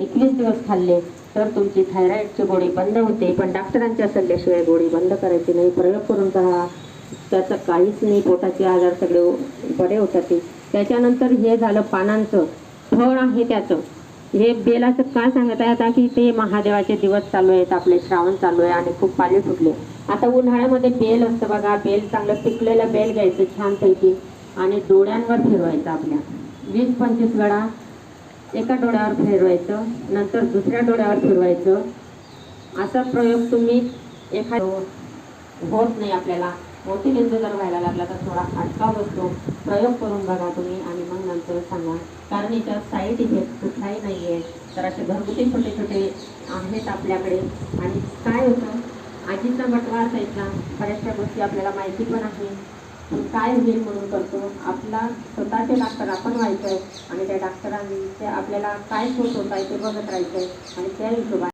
एकवीस दिवस खाल्ले तर तुमची थायरॉईडचे गोळी बंद होते. पण डॉक्टरांच्या सल्ल्याशिवाय गोळी बंद करायची नाही. प्रयोग करून पहा त्याचं काहीच नाही. पोटाचे आजार सगळे बरे होतात. ते त्याच्यानंतर हे झालं पानांचं. फळ आहे त्याचं. हे बेलाचं का सांगत आहे? आता की ते महादेवाचे दिवस चालू आहेत. आपले श्रावण चालू आहे आणि खूप पाले फुटले आता उन्हाळ्यामध्ये बेल असतं बघा. बेल चांगलं पिकलेलं बेल घ्यायचं छानपैकी. आणि डोळ्यांवर फिरवायचं आपल्या. वीस पंचवीस वेळा एका डोळ्यावर फिरवायचं नंतर दुसऱ्या डोळ्यावर फिरवायचं. असा प्रयोग तुम्ही एखाद होत नाही आपल्याला. मोतीबिंद जर व्हायला लागला तर थोडा अटका बसतो. प्रयोग करून बघा तुम्ही आणि मग नंतर सांगा. कारण याच्यात साईड इफेक्ट कुठलाही नाही आहे तर असे घरगुती छोटे छोटे आहेत आपल्याकडे. आणि काय होतं? आजीचा बटवा असायचा. बऱ्याचशा गोष्टी आपल्याला माहिती पण आहे. काय होईल म्हणून करतो? आपला स्वतःचे डॉक्टर आपण व्हायचं आहे आणि त्या डॉक्टरांचे आपल्याला काय होत होत आहे ते बघत राहायचं आहे आणि त्या हिशोबाने